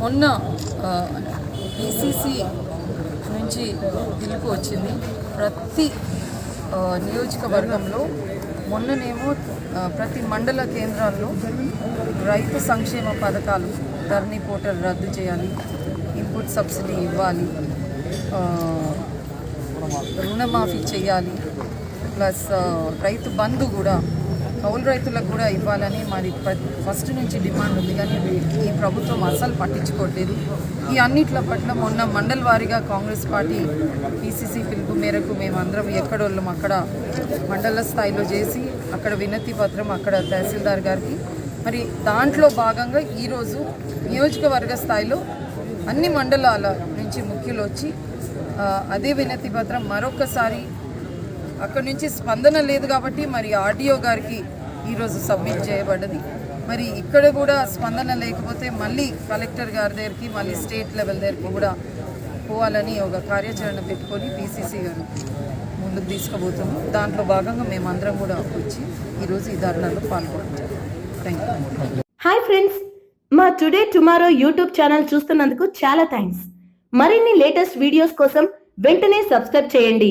మొన్న ఈసీసీ నుంచి పిలుపు వచ్చింది. ప్రతి నియోజకవర్గంలో మొన్ననేమో ప్రతి మండల కేంద్రాల్లో రైతు సంక్షేమ పథకాలు ధరణి పోర్టల్ రద్దు చేయాలి ఇన్పుట్ సబ్సిడీ ఇవ్వాలి రుణమాఫీ చేయాలి ప్లస్ రైతు బంధు కూడా కౌలు రైతులకు కూడా ఇవ్వాలని మరి ఫస్ట్ నుంచి డిమాండ్ ఉంది కానీ ఈ ప్రభుత్వం అస్సలు పట్టించుకోవట్లేదు ఈ అన్నిట్ల పట్ల మొన్న మండల్ వారీగా కాంగ్రెస్ పార్టీ పీసీసీ పిలుపు మేరకు మేమందరం ఎక్కడోళ్ళం అక్కడ మండల స్థాయిలో చేసి అక్కడ వినతి పత్రం అక్కడ తహసీల్దార్ గారికి. మరి దాంట్లో భాగంగా ఈరోజు నియోజకవర్గ స్థాయిలో అన్ని మండలాల నుంచి ముఖ్యులు వచ్చి అదే వినతి పత్రం మరొకసారి అక్కడ నుంచి స్పందన లేదు కాబట్టి మరి ఆర్డీఓ గారికి ఈరోజు సబ్మిట్ చేయబడ్డది. మరి ఇక్కడ కూడా స్పందన లేకపోతే మళ్ళీ కలెక్టర్ గారి దగ్గరికి మళ్ళీ స్టేట్ లెవెల్ దగ్గరికి కూడా పోవాలని ఒక కార్యాచరణ పెట్టుకొని పీసీసీ గారు ముందుకు తీసుకుపోతాము దాంట్లో భాగంగా మేమందరం కూడా వచ్చి ఈరోజు ఈ ధర్నాలో పాల్గొంటాం థ్యాంక్ యూ హాయ్ ఫ్రెండ్స్ మా టుడే టుమారో యూట్యూబ్ ఛానల్ చూస్తున్నందుకు చాలా థ్యాంక్స్ మరిన్ని లేటెస్ట్ వీడియోస్ కోసం వెంటనే సబ్స్క్రైబ్ చేయండి.